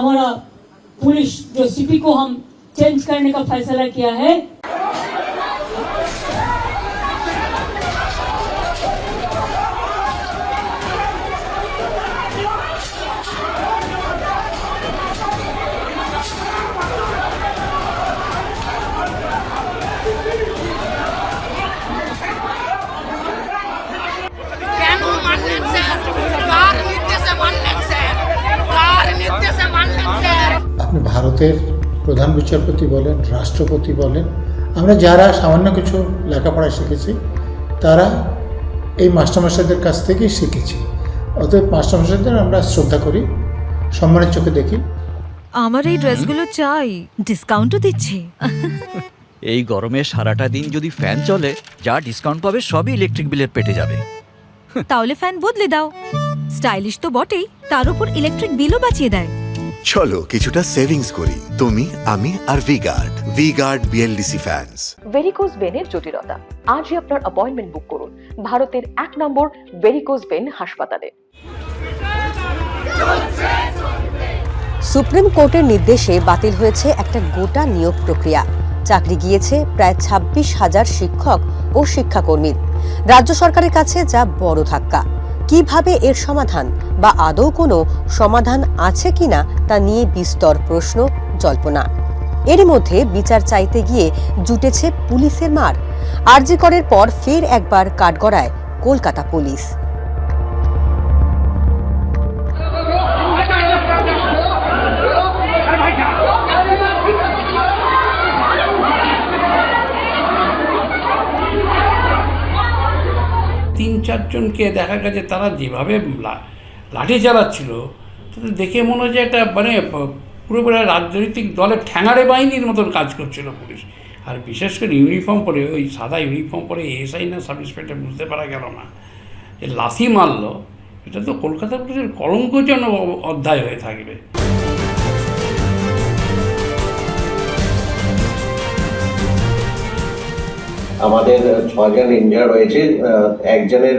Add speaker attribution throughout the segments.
Speaker 1: हमारा पुलिस जो सीपी को हम चेंज करने का फैसला किया है।
Speaker 2: ভারতের প্রধান বিচারপতি বলেন রাষ্ট্রপতি বলেন আমরা যারা সামান্য কিছু লেখাপড়া শিখেছি তারা এই মাস্টারমশাইদের কাছ থেকেই শিখেছি। অতএব মাস্টারমশাইদের আমরা শ্রদ্ধা করি সম্মানের চোখে দেখি।
Speaker 3: আমার এই ড্রেসগুলো চাই ডিসকাউন্টও দিচ্ছে।
Speaker 4: এই গরমে সারাটা দিন যদি ফ্যান চলে যা ডিসকাউন্ট পাবে সবই ইলেকট্রিক বিলের পেটে যাবে।
Speaker 3: তাহলে ফ্যান বদলে দাও। স্টাইলিশ তো বটেই তার উপর ইলেকট্রিক বিলও বাঁচিয়ে দেয়।
Speaker 5: চলো কিছুটা সেভিংস করি। তুমি আমি আর V Guard V Guard BLDC fans
Speaker 6: varicose ভেনের জটিলতা। আজই আপনার অ্যাপয়েন্টমেন্ট বুক করুন। ভারতের এক নম্বর ভেরিকোজ ভেন হাসপাতালে। সুপ্রিম কোর্টের নির্দেশে বাতিল হয়েছে একটা গোটা নিয়োগ প্রক্রিয়া। চাকরি গিয়েছে প্রায় ছাব্বিশ হাজার শিক্ষক ও শিক্ষাকর্মীর রাজ্য সরকারের কাছে যা বড় ধাক্কা। কীভাবে এর সমাধান বা আদৌ কোনো সমাধান আছে কিনা তা নিয়ে বিস্তর প্রশ্ন, জল্পনা। এরই মধ্যে বিচার চাইতে গিয়ে জুটেছে পুলিশের মার। আরজি করের পর ফের একবার কাঠগড়ায় কলকাতা পুলিশ।
Speaker 7: চারজনকে দেখা গেছে তারা যেভাবে লাঠি চালাচ্ছিল, তাতে দেখে মনে হচ্ছে একটা মানে পুরোপুরি রাজনৈতিক দলের ঠ্যাঙাড়ে বাহিনীর মতন কাজ করছিল পুলিশ। আর বিশেষ করে ইউনিফর্ম পরে, ওই সাদা ইউনিফর্ম পরে এসআই না সাব ইন্সপেক্টর বুঝতে পারা গেল না। যে লাথি মারলো, এটা তো কলকাতা পুলিশের কলঙ্কজনক অ- অধ্যায় হয়ে থাকবে।
Speaker 8: আমাদের ছজন ইঞ্জার রয়েছে একজনের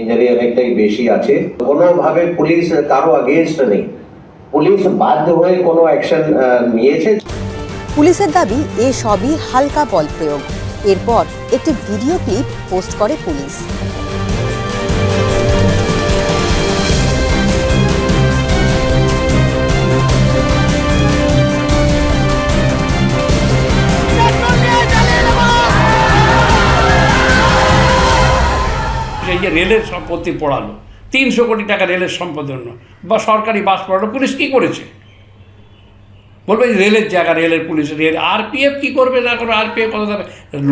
Speaker 8: ইঞ্জারি অনেকটাই বেশি আছে। কোনোভাবে পুলিশ কারও আগেস্ট নেই। পুলিশ বাধ্য হয়ে কোনো অ্যাকশন নিয়েছে।
Speaker 6: পুলিশের দাবি, এ সবই হালকা বল প্রয়োগ। এরপর একটি ভিডিও ক্লিপ পোস্ট করে পুলিশ।
Speaker 7: সেই যে রেলের সম্পত্তি পড়ালো, তিনশো কোটি টাকা রেলের সম্পদের জন্য, বা সরকারি বাস পড়ালো, পুলিশ কী করেছে? বলবে রেলের জায়গা, রেলের পুলিশ, রেল আরপিএফ কী করবে না করবে, আরপিএফ কত দেবে?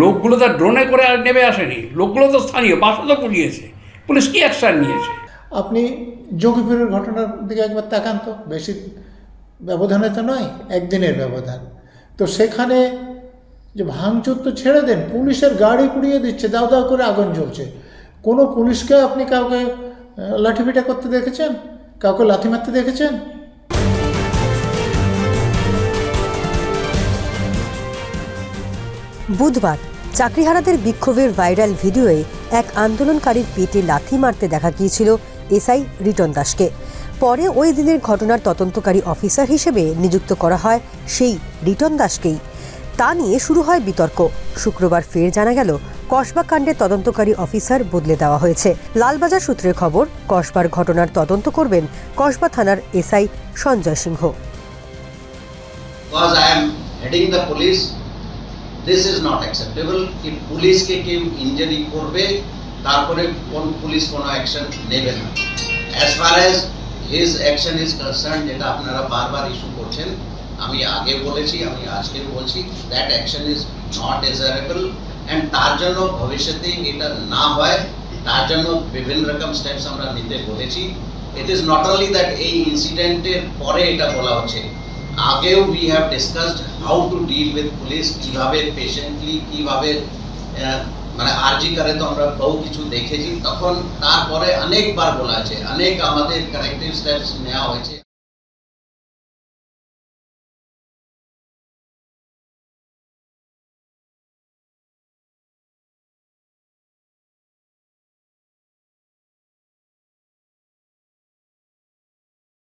Speaker 7: লোকগুলো তো ড্রোনে করে আর নেমে আসেনি, লোকগুলো তো স্থানীয়, বাসও তো পুড়িয়েছে, পুলিশ কী অ্যাকশান নিয়েছে?
Speaker 2: আপনি যোগীপুরের ঘটনার দিকে একবার তাকান তো, বেশি ব্যবধানে তো নয়, একদিনের ব্যবধান। তো সেখানে যে ভাঙচুর তো ছেড়ে দেন, পুলিশের গাড়ি পুড়িয়ে দিচ্ছে, দাও দাও করে আগুন জ্বলছে। কোনো পুলিশকে আপনি কাউকে লাঠিপিটা করতে দেখেছেন? কাউকে লাথি মারতে দেখেছেন?
Speaker 6: বুধবার চাকরিহারাদের বিক্ষোভের ভাইরাল ভিডিওয়ে এক আন্দোলনকারীর পেটে লাথি মারতে দেখা গিয়েছিল এসআই রিটন দাসকে। পরে ওই দিনের ঘটনার তদন্তকারী অফিসার হিসেবে নিযুক্ত করা হয় সেই রিটন দাসকেই। তা নিয়ে শুরু হয় বিতর্ক। শুক্রবার ফের জানা গেল কসবা কাণ্ডের তদন্তকারী অফিসার বদলে দেওয়া হয়েছে। লালবাজার সূত্রের খবর, কসবার ঘটনার তদন্ত করবেন কসবা থানার SI Sanjay Singha.
Speaker 9: This is not acceptable. কি পুলিশকে কেউ করবে তারপরে কোন পুলিশ কোনো অ্যাকশন নেবে না। As far as his action is concern যেটা আপনারা বারবার ইস্যু করছেন, আমি আগে বলেছি, আমি আজকে বলছি that action is not desirable তার জন্য ভবিষ্যতে এটা না হয়, তার জন্য বিভিন্ন রকম স্টেপস আমরা নিতে বলেছি। It is not only that এই ইনসিডেন্টের পরে এটা বলা হচ্ছে, আগেও we have discussed how to deal with police কীভাবে পেশেন্টলি কীভাবে মানে আরজি করে তো আমরা বহু কিছু দেখেছি, তখন তারপরে অনেকবার বলা আছে, অনেক আমাদের কারেক্টিভ স্টেপস নেওয়া হয়েছে।